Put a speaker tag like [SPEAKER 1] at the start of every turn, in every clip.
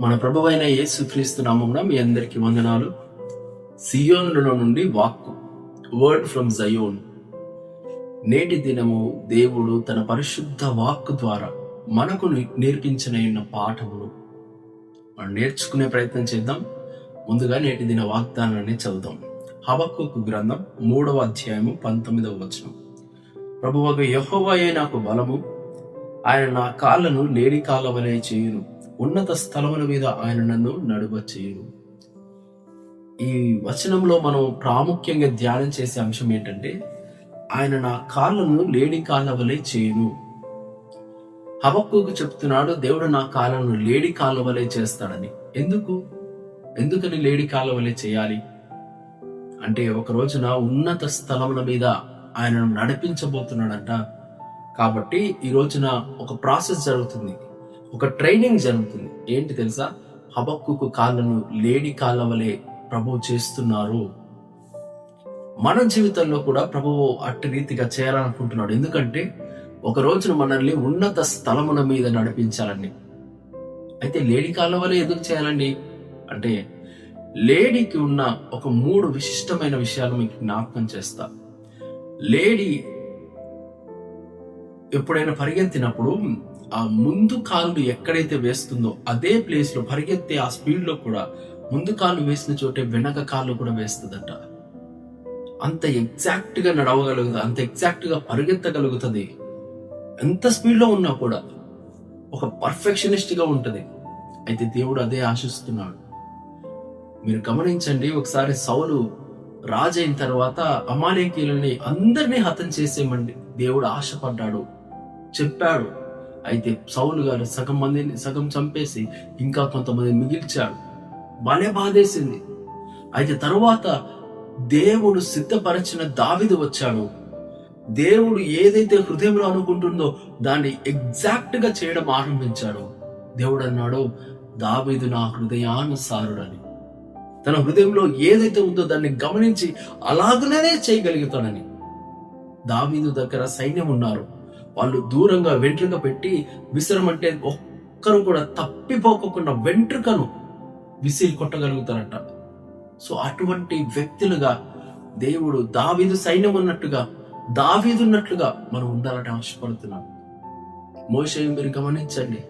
[SPEAKER 1] మన ప్రభువైన యేసుక్రీస్తు నామమున మీ అందరికి వందనాలు. సియోన్లో నుండి వాక్కు వర్డ్ ఫ్రమ్ జయోన్ నేటి దినము దేవుడు తన పరిశుద్ధ వాక్కు ద్వారా మనకు ని- నేర్పించిన పాఠములు మనం నేర్చుకునే ప్రయత్నం చేద్దాం. ముందుగా నేటి దిన వాగ్దానాన్ని చదువుదాం. హవక్కు గ్రంథం మూడవ అధ్యాయము పంతొమ్మిదవ వచనం. ప్రభువగు యహోవయే నాకు బలము ఆయన నా కాళ్ళను లేడి కాళ్ళ వలె చేయును. ఉన్నత స్థలముల మీద ఆయన నన్ను నడువ చేయును ఈ వచనంలో మనం ప్రాముఖ్యంగా ధ్యానం చేసే అంశం ఏంటంటే ఆయన నా కాళ్ళను లేడి కాళ్ళ వలె చేయును. హబక్కుకు చెప్తున్నాడు దేవుడు నా కాళ్ళను లేడి కాళ్ళ వలె చేస్తాడని. ఎందుకు? ఎందుకని లేడి కాళ్ళ వలె చేయాలి? అంటే ఒక రోజున ఉన్నత స్థలముల మీద ఆయనను నడిపించబోతున్నాడంట. కాబట్టి ఈ రోజున ఒక ప్రాసెస్ జరుగుతుంది. ఒక ట్రైనింగ్ జరుగుతుంది. ఏంటి తెలుసా? హబక్కుకు కాళ్ళను లేడి కాళ్ళ వలె ప్రభు చేస్తున్నారు. మన జీవితంలో కూడా ప్రభువు అట్టి రీతిగా చేయాలనుకుంటున్నాడు. ఎందుకంటే ఒక రోజున మనల్ని ఉన్నత స్థలముల మీద నడిపించాలని అయితే లేడి కాళ్ళ వలె ఎందుకు చేయాలండి? అంటే లేడీకి ఉన్న ఒక మూడు విశిష్టమైన విషయాలు మీకు జ్ఞాపకం చేస్తా. లేడీ ఎప్పుడైనా పరిగెత్తినప్పుడు ఆ ముందు కాళ్ళు ఎక్కడైతే వేస్తుందో అదే ప్లేస్లో పరిగెత్తే ఆ స్పీడ్లో కూడా ముందు కాళ్ళు వేసిన చోటే వెనక కాళ్ళు కూడా వేస్తుందట. అంత ఎగ్జాక్ట్గా నడవగలుగుతుంది అంత ఎగ్జాక్ట్గా పరిగెత్తగలుగుతుంది. ఎంత స్పీడ్లో ఉన్నా కూడా ఒక పర్ఫెక్షనిస్ట్గా అయితే దేవుడు అదే ఆశిస్తున్నాడు. మీరు గమనించండి ఒకసారి సౌలు రాజైన తర్వాత అమాలేకీలని అందరినీ హతం చేసేయమండి దేవుడు ఆశపడ్డాడు. చెప్పాడు అయితే సౌలు గారు సగం మందిని సగం చంపేసి ఇంకా కొంతమంది మిగిల్చాడు భలే బాధేసింది. అయితే తరువాత దేవుడు సిద్ధపరిచిన దావిది వచ్చాడు. దేవుడు ఏదైతే హృదయంలో అనుకుంటుందో దాన్ని ఎగ్జాక్ట్గా చేయడం ఆరంభించాడు. దేవుడు అన్నాడు దావీదు నా హృదయానుసారుడని. తన హృదయంలో ఏదైతే ఉందో దాన్ని గమనించి అలాగనే చేయగలుగుతాడని దావీదు దగ్గర సైన్యం ఉన్నారు. వాళ్ళు దూరంగా వెంట్రుక పెట్టి విసరమంటే ఒక్కరు కూడా తప్పిపోకుండా వెంట్రుకను విసిరి కొట్టగలుగుతారట. సో అటువంటి వ్యక్తులుగా దేవుడు దావీదు సైన్యం ఉన్నట్టుగా దావీదు ఉన్నట్లుగా మనం ఉండాలని ఆశపడుతున్నాం. మోషే మీరు గమనించండి.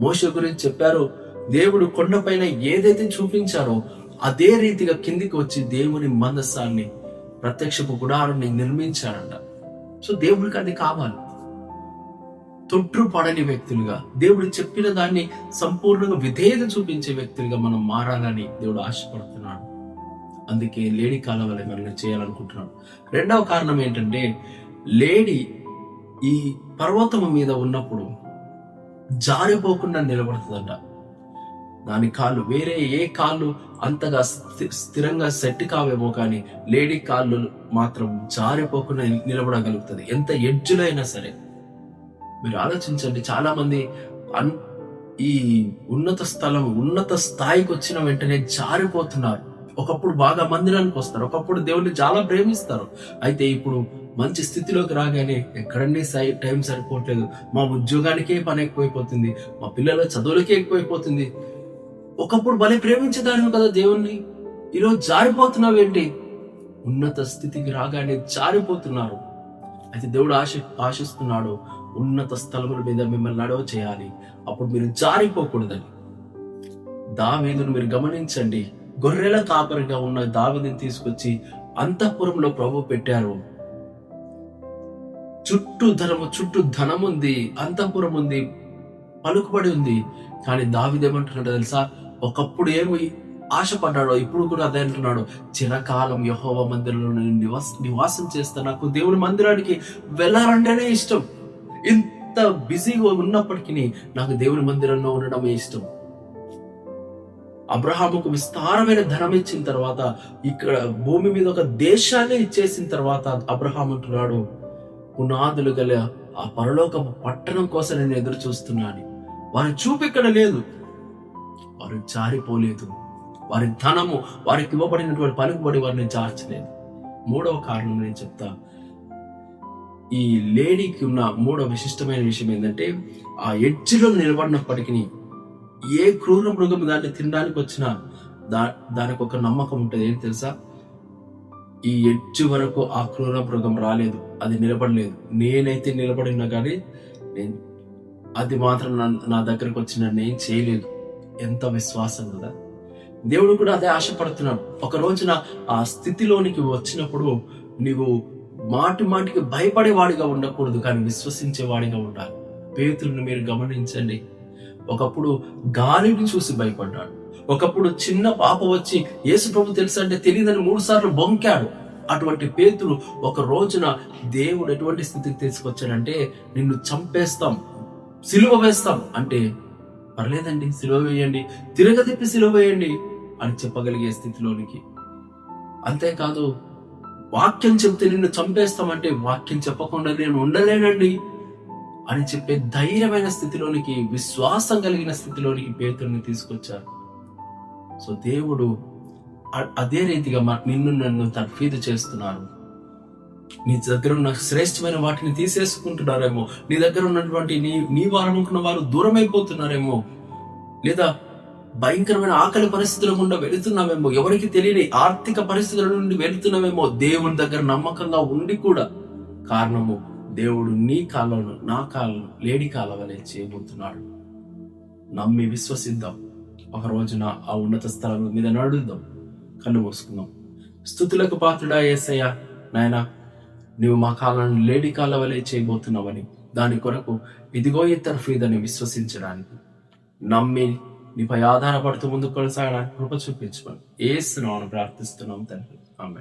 [SPEAKER 1] మోస గురించి చెప్పారు దేవుడు కొండపైన ఏదైతే చూపించారో అదే రీతిగా కిందికి వచ్చి దేవుని మందస్సాన్ని ప్రత్యక్షపు గుడారాన్ని నిర్మించాడంట సో దేవుడికి అది కావాలి. తొట్టు పడని వ్యక్తులుగా దేవుడు చెప్పిన దాన్ని సంపూర్ణంగా విధేయత చూపించే వ్యక్తులుగా మనం మారాలని దేవుడు ఆశపడుతున్నాడు. అందుకే లేడీ కాలం వల్ల మనం చేయాలనుకుంటున్నాడు. రెండవ కారణం ఏంటంటే లేడీ ఈ పర్వతము మీద ఉన్నప్పుడు జారిపోకుండా నిలబడుతుందంట. దాని కాళ్ళు వేరే ఏ కాళ్ళు అంతగా స్థి- స్థిరంగా సెట్ కావేమో కానీ లేడీ కాళ్ళు మాత్రం జారిపోకుండా నిలబడగలుగుతుంది. ఎంత ఎడ్జులైనా సరే. మీరు ఆలోచించండి. చాలామంది అన్ ఈ ఉన్నత స్థలం ఉన్నత స్థాయికి వచ్చిన వెంటనే జారిపోతున్నారు. ఒకప్పుడు బాగా మందిరానికి వస్తారు. ఒకప్పుడు దేవుడిని చాలా ప్రేమిస్తారు. అయితే ఇప్పుడు మంచి స్థితిలోకి రాగానే ఎక్కడన్నీ సై టైం సరిపోవట్లేదు. మా ఉద్యోగానికే పని ఎక్కువైపోతుంది. మా పిల్లల చదువులకే ఎక్కువైపోతుంది. ఒకప్పుడు భలే ప్రేమించేదాన్ని కదా దేవుణ్ణి. ఈరోజు జారిపోతున్నావేంటి ఉన్నత స్థితికి రాగానే జారిపోతున్నారు. అయితే దేవుడు ఆశ ఆశిస్తున్నాడు. ఉన్నత స్థలముల మీద మిమ్మల్ని నడవ చేయాలి. అప్పుడు మీరు జారిపోకూడదని. దావీదును మీరు గమనించండి. గొర్రెల కాపరిగా ఉన్న దావీదుని తీసుకొచ్చి అంతఃపురంలో ప్రభు పెట్టారు. చుట్టూ ధనము చుట్టూ ధనం ఉంది అంతఃపురం ఉంది పలుకుబడి ఉంది. కానీ దావిదేమంటున్నాడు తెలుసా? ఒకప్పుడు ఏమి ఆశపడ్డాడో ఇప్పుడు కూడా అదే అంటున్నాడు. చిరకాలం యహోవ మందిరంలో నేను నివాస నివాసం చేస్తా నాకు దేవుని మందిరానికి వెళ్ళాలంటేనే ఇష్టం. ఇంత బిజీగా ఉన్నప్పటికీ నాకు దేవుని మందిరంలో ఉండడమే ఇష్టం? అబ్రహాముకు విస్తారమైన ధనం ఇచ్చిన తర్వాత ఇక్కడ భూమి మీద ఒక దేశాన్ని ఇచ్చేసిన తర్వాత అబ్రహాం అంటున్నాడు పునాదులు గల ఆ పరలోక పట్టణం కోసం నేను ఎదురు చూస్తున్నాను వారి చూపు ఇక్కడ లేదు. వారు జారిపోలేదు. వారి ధనము వారికి ఇవ్వబడినటువంటి పలుకుబడి వారిని జార్చలేదు. మూడవ కారణం నేను చెప్తా. ఈ లేడీకి ఉన్న మూడో విశిష్టమైన విషయం ఏంటంటే ఆ ఎడ్జ్లో నిలబడినప్పటికీ ఏ క్రూర మృగం దాన్ని తినడానికి వచ్చినా దా దానికి ఒక నమ్మకం ఉంటుంది. ఏంటి తెలుసా? ఈ ఎడ్జ్ వరకు ఆ క్రూర మృగం రాలేదు. అది నిలబడలేదు. నేనైతే నిలబడినా కానీ నేను అది మాత్రం నా నా దగ్గరకు వచ్చిన నేను చేయలేదు. ఎంత విశ్వాసం కదా! దేవుడు కూడా అదే ఆశపడుతున్నాడు. ఒక రోజున ఆ స్థితిలోనికి వచ్చినప్పుడు నీవు మాటి మాటికి భయపడేవాడిగా ఉండకూడదు కానీ విశ్వసించేవాడిగా ఉండాలి. పేతులను మీరు గమనించండి. ఒకప్పుడు గాలిని చూసి భయపడ్డాడు. ఒకప్పుడు చిన్న పాప వచ్చి యేసు ప్రభు తెలుసు అంటే తెలియదని మూడు సార్లు బొంకాడు. అటువంటి పేతులు ఒక రోజున దేవుడు ఎటువంటి స్థితికి తీసుకొచ్చాడంటే నిన్ను చంపేస్తాం సిలువ వేస్తాం. అంటే పర్లేదండి సిలువ వేయండి తిరగతిప్పి సిలువ వేయండి అని చెప్పగలిగే స్థితిలోనికి. అంతేకాదు వాక్యం చెప్తే నిన్ను చంపేస్తామంటే వాక్యం చెప్పకుండా నేను ఉండలేనండి అని చెప్పే ధైర్యమైన స్థితిలోనికి విశ్వాసం కలిగిన స్థితిలోనికి పేతుల్ని తీసుకొచ్చారు. సో దేవుడు అదే రీతిగా మా నిన్ను నన్ను తర్ఫీదు చేస్తున్నారు. నీ దగ్గర ఉన్న శ్రేష్టమైన వాటిని తీసేసుకుంటున్నారేమో నీ దగ్గర ఉన్నటువంటి నీ నీ వారు అనుకున్న వారు దూరమైపోతున్నారేమో లేదా భయంకరమైన ఆకలి పరిస్థితుల గుండా వెళుతున్నామేమో. ఎవరికి తెలియని ఆర్థిక పరిస్థితుల నుండి వెళుతున్నామేమో. దేవుని దగ్గర నమ్మకంగా ఉండి కూడా. కారణము దేవుడు నీ కాలను నా కాలను లేడి కాల వలె చేయబోతున్నాడు. నమ్మి విశ్వసిద్దాం. ఒక రోజున ఆ ఉన్నత స్థలం మీద నడుద్దాం. కళ్ళు మూసుకుందాం. స్థుతులకు పాత్రుడా ఏసయ్య నాయన నువ్వు మా కాలను లేడి కాల వలె చేయబోతున్నావని దాని కొరకు ఇదిగో ఈ ఫీదని విశ్వసించడానికి. నమ్మి నీపై ఆధారపడుతూ ముందుకు కొనసాగడానికి కృప చూపించమని ఏసునామని ప్రార్థిస్తున్నాం తండ్రి. ఆమె